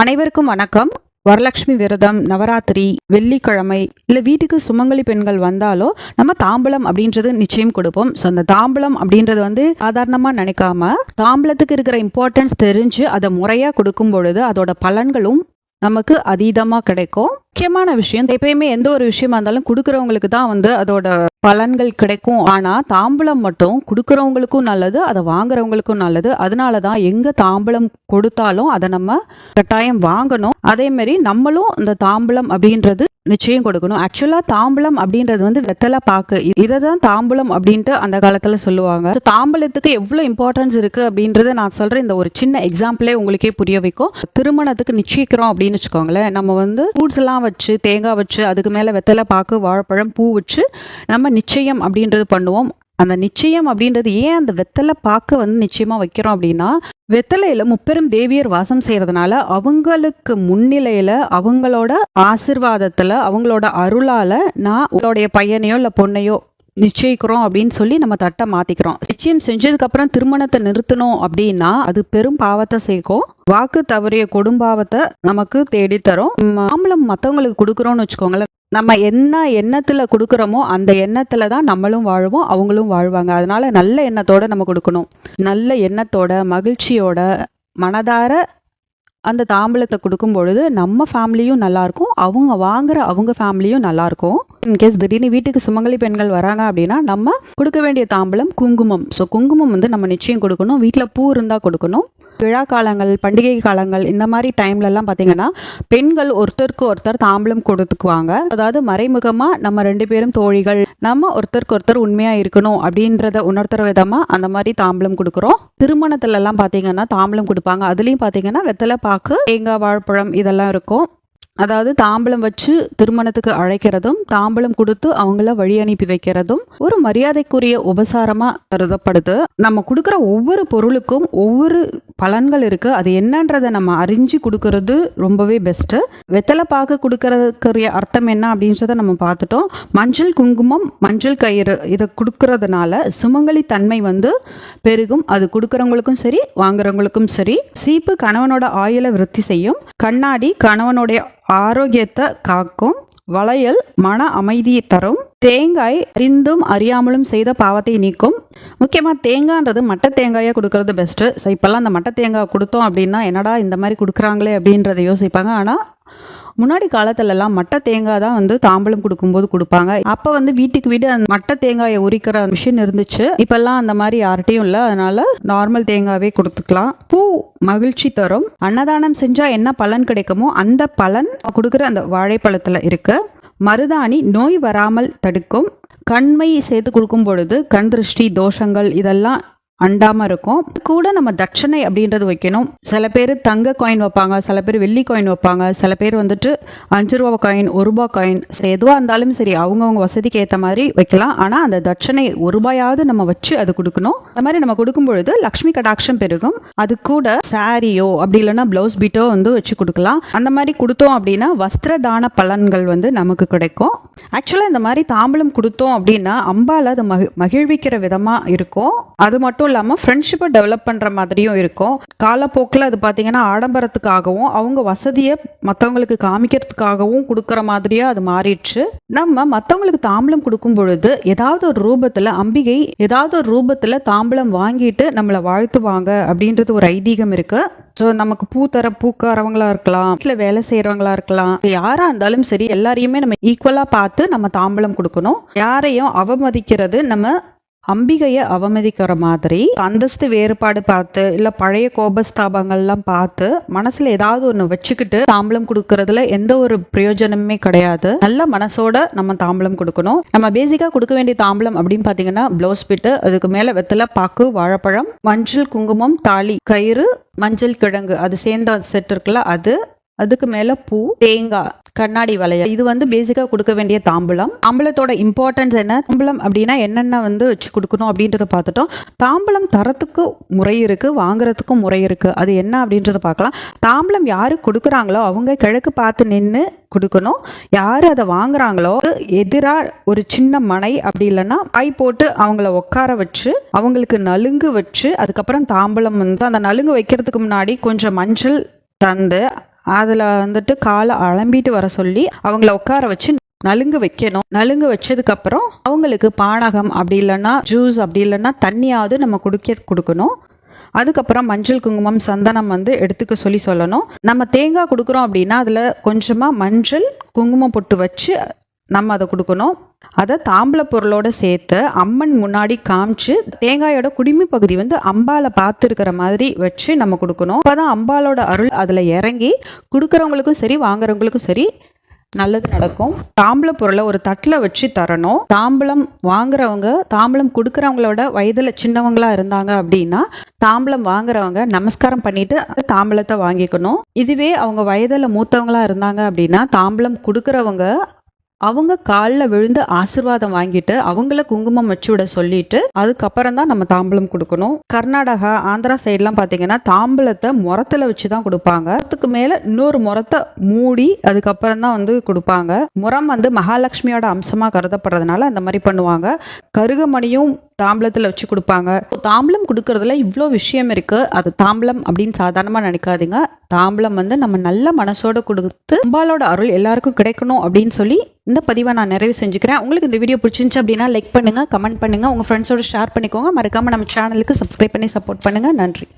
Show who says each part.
Speaker 1: அனைவருக்கும் வணக்கம். வரலட்சுமி விரதம் நவராத்திரி வெள்ளிக்கிழமை இல்லை வீட்டுக்கு சுமங்கலி பெண்கள் வந்தாலோ நம்ம தாம்பலம் அப்படின்றது நிச்சயம் கொடுப்போம். ஸோ அந்த தாம்பலம் அப்படின்றது வந்து சாதாரணமாக நினைக்காம தாம்பலத்துக்கு இருக்கிற இம்பார்ட்டன்ஸ் தெரிஞ்சு அதை முறையாக கொடுக்கும் பொழுது அதோட பலன்களும் நமக்கு அதீதமாக கிடைக்கும். முக்கியமான விஷயம் எப்பயுமே எந்த ஒரு விஷயமா இருந்தாலும் கொடுக்குறவங்களுக்கு தான் வந்து அதோட பலன்கள் கிடைக்கும். ஆனா தாம்பளம் மட்டும் கொடுக்குறவங்களுக்கும் நல்லது அதை வாங்குறவங்களுக்கும் நல்லது. அதனால தான் எங்க தாம்பளம் கொடுத்தாலும் அதை நம்ம கட்டாயம் வாங்கணும். அதே மாதிரி நம்மளும் இந்த தாம்பளம் அப்படின்றது நிச்சயம் கொடுக்கணும். ஆக்சுவலாக தாம்பலம் அப்படின்றது வந்து வெத்தலை பாக்கு. இதை தான் தாம்பலம் அப்படின்ட்டு அந்த காலத்தில் சொல்லுவாங்க. தாம்பூலத்துக்கு தாம்பலத்துக்கு இம்பார்ட்டன்ஸ் இருக்கு அப்படின்றத நான் சொல்கிறேன் இந்த ஒரு சின்ன எக்ஸாம்பிளே உங்களுக்கே புரிய வைக்கும். திருமணத்துக்கு நிச்சயிக்கிறோம் அப்படின்னு வச்சுக்கோங்களேன். நம்ம வந்து ஃப்ரூட்ஸ் எல்லாம் வச்சு தேங்காய் வச்சு அதுக்கு மேலே வெத்தலை பாக்கு வாழைப்பழம் பூ வச்சு நம்ம நிச்சயம் அப்படின்றது பண்ணுவோம். அந்த நிச்சயம் அப்படின்றது ஏன் அந்த வெத்தலை பார்க்க வந்து நிச்சயமா வைக்கிறோம் அப்படின்னா வெத்தலையில முப்பெரும் தேவியர் வாசம் செய்யறதுனால அவங்களுக்கு முன்னிலையில அவங்களோட ஆசிர்வாதத்துல அவங்களோட அருளால நான் உங்களுடைய பையனையோ இல்ல பொண்ணையோ நிச்சயிக்கிறோம் அப்படின்னு சொல்லி நம்ம தட்டை மாத்திக்கிறோம். நிச்சயம் செஞ்சதுக்கு அப்புறம் திருமணத்தை நிறுத்தணும் அப்படின்னா அது பெரும் பாவத்தை சேர்க்கும். வாக்கு தவறிய கொடும்பாவத்தை நமக்கு தேடி தரும் மாம்பழம் மத்தவங்களுக்கு கொடுக்குறோம்னு வச்சுக்கோங்களேன் நம்ம என்ன எண்ணத்தில் கொடுக்குறோமோ அந்த எண்ணத்தில் தான் நம்மளும் வாழ்வோம் அவங்களும் வாழ்வாங்க. அதனால் நல்ல எண்ணத்தோடு நம்ம கொடுக்கணும். நல்ல எண்ணத்தோட மகிழ்ச்சியோட மனதார அந்த தாம்பலத்தை கொடுக்கும் பொழுது நம்ம ஃபேமிலியும் நல்லாயிருக்கும் அவங்க வாங்குற அவங்க ஃபேமிலியும் நல்லாயிருக்கும் இன்கேஸ் திடீர்னு வீட்டுக்கு சுமங்கலி பெண்கள் வராங்க அப்படின்னா நம்ம கொடுக்க வேண்டிய தாம்பலம் குங்குமம். ஸோ குங்குமம் வந்து நம்ம நிச்சயம் கொடுக்கணும். வீட்டில் பூ இருந்தால் கொடுக்கணும். விழா காலங்கள் பண்டிகை காலங்கள் இந்த மாதிரி டைம்லலாம் பார்த்தீங்கன்னா பெண்கள் ஒருத்தருக்கு ஒருத்தர் தாம்பலம் கொடுத்துக்குவாங்க. அதாவது மறைமுகமாக நம்ம ரெண்டு பேரும் தோழிகள் நம்ம ஒருத்தருக்கு ஒருத்தர் உண்மையாக இருக்கணும் அப்படின்றத உணர்த்துற விதமாக அந்த மாதிரி தாம்பலம் கொடுக்குறோம். திருமணத்துலலாம் பார்த்தீங்கன்னா தாம்பலம் கொடுப்பாங்க. அதுலேயும் பார்த்தீங்கன்னா வெத்தலை பாக்கு தேங்காய் வாழைப்பழம் இதெல்லாம் இருக்கும். அதாவது தாம்பலம் வச்சு திருமணத்துக்கு அழைக்கிறதும் தாம்பலம் கொடுத்து அவங்கள வழி அனுப்பி வைக்கிறதும் ஒரு மரியாதைக்குரிய உபசாரமா கருதப்படுது. நம்ம கொடுக்குற ஒவ்வொரு பொருளுக்கும் ஒவ்வொரு பலன்கள் இருக்கு. அது என்னன்றதை நம்ம அறிஞ்சு கொடுக்கறது ரொம்பவே பெஸ்ட்டு வெத்தலை பாக்கு கொடுக்கறதுக்குரிய அர்த்தம் என்ன அப்படின்றத நம்ம பார்த்துட்டோம். மஞ்சள் குங்குமம் மஞ்சள் கயிறு இதை கொடுக்கறதுனால சுமங்கலி தன்மை வந்து பெருகும். அது கொடுக்கறவங்களுக்கும் சரி வாங்குறவங்களுக்கும் சரி சீப்பு கணவனோட ஆயுளை விருத்தி செய்யும். கண்ணாடி கணவனுடைய ஆரோக்கியத்தை காக்கும். வளையல் மன அமைதியை தரும். தேங்காய் அறிந்தும் அறியாமலும் செய்த பாவத்தை நீக்கும். முக்கியமாக தேங்காய்ன்றது மட்டை தேங்காயாக கொடுக்கறது பெஸ்ட்டு ஸோ இப்போல்லாம் அந்த மட்டை தேங்காய் கொடுத்தோம் அப்படின்னா என்னடா இந்த மாதிரி கொடுக்குறாங்களே அப்படின்றத யோசிப்பாங்க. ஆனால் முன்னாடி காலத்துலலாம் மட்டை தேங்காய் தான் வந்து தாம்பலம் கொடுக்கும்போது கொடுப்பாங்க. அப்போ வந்து வீட்டுக்கு வீடு அந்த மட்டை தேங்காயை உரிக்கிற மிஷின் இருந்துச்சு. இப்போல்லாம் அந்த மாதிரி யார்கிட்டையும் இல்லை. அதனால நார்மல் தேங்காவே கொடுத்துக்கலாம். பூ மகிழ்ச்சி தரும். அன்னதானம் செஞ்சா என்ன பலன் கிடைக்குமோ அந்த பலன் கொடுக்குற அந்த வாழைப்பழத்துல இருக்கு. மருதாணி நோய் வராமல் தடுக்கும். கண்மை சேர்த்து கொடுக்கும் பொழுது கண் திருஷ்டி தோஷங்கள் இதெல்லாம் அண்டாமல் இருக்கும். கூட நம்ம தட்சணை அப்படின்றது வைக்கணும். சில பேர் தங்க காயின் வைப்பாங்க சில பேர் வெள்ளி காயின் வைப்பாங்க சில பேர் வந்துட்டு அஞ்சு ரூபா காயின் ஒரு ரூபா காயின் எதுவாக இருந்தாலும் சரி அவங்கவுங்க வசதிக்கு ஏற்ற மாதிரி வைக்கலாம். ஆனால் அந்த தட்சணை ஒரு ரூபாயாவது நம்ம வச்சு அது கொடுக்கணும். அந்த மாதிரி நம்ம கொடுக்கும் பொழுது லக்ஷ்மி கடாட்சம் பெருகும். அது கூட சாரியோ அப்படி இல்லைன்னா பிளவுஸ் பீட்டோ வந்து வச்சு கொடுக்கலாம். அந்த மாதிரி கொடுத்தோம் அப்படின்னா வஸ்திர தான பலன்கள் வந்து நமக்கு கிடைக்கும். ஆக்சுவலாக இந்த மாதிரி தாம்பலம் கொடுத்தோம் அப்படின்னா அம்பால அது மகி மகிழ்விக்கிற விதமாக இருக்கும். அது மட்டும் இல்லாமல் ஃப்ரெண்ட்ஷிப்பை டெவலப் பண்ணுற மாதிரியும் இருக்கும். காலப்போக்கில் அது பார்த்தீங்கன்னா ஆடம்பரத்துக்காகவும் அவங்க வசதியை மற்றவங்களுக்கு காமிக்கிறதுக்காகவும் கொடுக்குற மாதிரியே அது மாறிடுச்சு. நம்ம மற்றவங்களுக்கு தாம்பலம் கொடுக்கும் பொழுது ஏதாவது ஒரு ரூபத்தில் அம்பிகை ஏதாவது ஒரு ரூபத்தில் தாம்பலம் வாங்கிட்டு நம்மளை வாழ்த்துவாங்க அப்படின்றது ஒரு ஐதீகம் இருக்கு. ஸோ நமக்கு பூ தர பூக்காரவங்களா இருக்கலாம் வீட்டில் வேலை செய்கிறவங்களா இருக்கலாம். யாராக இருந்தாலும் சரி எல்லாரையுமே நம்ம ஈக்குவலாக பார்த்து நம்ம தாம்பலம் கொடுக்கணும். யாரையும் அவமதிக்கிறது நம்ம அம்பிகையை அவமதிக்கிற மாதிரி அந்தஸ்து வேறுபாடு பார்த்து இல்ல பழைய கோபஸ்தாபங்கள்லாம் பார்த்து மனசுல ஏதாவது ஒன்று வச்சுக்கிட்டு தாம்பலம் கொடுக்கறதுல எந்த ஒரு பிரயோஜனமுமே கிடையாது. நல்ல மனசோட நம்ம தாம்பலம் கொடுக்கணும். நம்ம பேசிக்கா கொடுக்க வேண்டிய தாம்பலம் அப்படின்னு பாத்தீங்கன்னா பிளவுஸ் பிட்டு அதுக்கு மேல வெத்தலை பாக்கு வாழைப்பழம் மஞ்சள் குங்குமம் தாலி கயிறு மஞ்சள் கிழங்கு அது சேர்ந்த செட் இருக்குல்ல அது அதுக்கு மேல பூ தேங்காய் கண்ணாடி வளையல். இது வந்து பேசிக்கா கொடுக்க வேண்டிய தாம்பூலம். தாம்பலத்தோட இம்பார்ட்டன்ஸ் என்ன? தாம்பலம் அப்படின்னா என்னென்ன வந்து வச்சு கொடுக்கணும் அப்படின்றத பார்த்துட்டோம். தாம்பூலம் தரத்துக்கு முறை இருக்கு வாங்குறதுக்கும் முறை இருக்கு. அது என்ன அப்படின்றத பார்க்கலாம். தாம்பூலம் யாரு கொடுக்குறாங்களோ அவங்க கிழக்கு பார்த்து நின்று கொடுக்கணும். யார் அதை வாங்குறாங்களோ எதிராக ஒரு சின்ன மனை அப்படி இல்லைன்னா பை போட்டு அவங்கள உட்கார வச்சு அவங்களுக்கு நலுங்கு வச்சு அதுக்கப்புறம் தாம்பூலம் வந்து அந்த நலுங்கு வைக்கிறதுக்கு முன்னாடி கொஞ்சம் மஞ்சள் தந்து அதில் வந்துட்டு காலை அலம்பிட்டு வர சொல்லி அவங்கள உட்கார வச்சு நலுங்கு வைக்கணும். நலுங்கு வச்சதுக்கப்புறம் அவங்களுக்கு பானகம் அப்படி இல்லைன்னா ஜூஸ் அப்படி இல்லைன்னா தண்ணியாவது நம்ம குடிக்க கொடுக்கணும். அதுக்கப்புறம் மஞ்சள் குங்குமம் சந்தனம் வந்து எடுத்துக்க சொல்லி சொல்லணும். நம்ம தேங்காய் கொடுக்குறோம் அப்படின்னா அதில் கொஞ்சமாக மஞ்சள் குங்குமம் பொட்டு வச்சு நம்ம அதை கொடுக்கணும். அதை தாம்பல பொருளோட சேர்த்து அம்மன் முன்னாடி காமிச்சு தேங்காயோட குடிமி பகுதி வந்து அம்பால பார்த்துருக்கிற மாதிரி வச்சு நம்ம கொடுக்கணும். அப்பதான் அம்பாலோட அருள் அதில் இறங்கி கொடுக்குறவங்களுக்கும் சரி வாங்குறவங்களுக்கும் சரி நல்லது நடக்கும். தாம்பல பொருளை ஒரு தட்டில் வச்சு தரணும். தாம்பலம் வாங்குறவங்க தாம்பலம் கொடுக்குறவங்களோட வயதில் சின்னவங்களா இருந்தாங்க அப்படின்னா தாம்பலம் வாங்குறவங்க நமஸ்காரம் பண்ணிட்டு அந்த தாம்பலத்தை வாங்கிக்கணும். இதுவே அவங்க வயதில் மூத்தவங்களா இருந்தாங்க அப்படின்னா தாம்பலம் கொடுக்குறவங்க அவங்க காலில் விழுந்து ஆசிர்வாதம் வாங்கிட்டு அவங்கள குங்குமம் வச்சு விட சொல்லிட்டு அதுக்கப்புறம் தான் நம்ம தாம்பலம் கொடுக்கணும். கர்நாடகா ஆந்திரா சைட்லாம் பார்த்தீங்கன்னா தாம்பலத்தை முரத்தில் வச்சு தான் கொடுப்பாங்க. அதுக்கு மேலே இன்னொரு முரத்தை மூடி அதுக்கப்புறம் தான் வந்து கொடுப்பாங்க. முரம் வந்து மகாலட்சுமியோட அம்சமாக கருதப்படுறதுனால அந்த மாதிரி பண்ணுவாங்க. கருகமணியும் தாம்பலத்தில் வச்சு கொடுப்பாங்க. தாம்பலம் கொடுக்கறதுல இவ்வளோ விஷயம் இருக்குது அது தாம்பலம் அப்படின்னு சாதாரணமாக நினைக்காதீங்க. தாம்பலம் வந்து நம்ம நல்ல மனசோட கொடுத்து அம்பாலோட அருள் எல்லாருக்கும் கிடைக்கணும் அப்படின்னு சொல்லி இந்த பதிவை நான் நிறைவு செஞ்சுக்கிறேன். உங்களுக்கு இந்த வீடியோ பிடிச்சிருந்துச்சு அப்படின்னா லைக் பண்ணுங்கள் கமெண்ட் பண்ணுங்கள் உங்கள் ஃப்ரெண்ட்ஸோட ஷேர் பண்ணிக்கோங்க. மறக்காம நம்ம சேனலுக்கு சப்ஸ்கிரைப் பண்ணி சப்போர்ட் பண்ணுங்கள் நன்றி.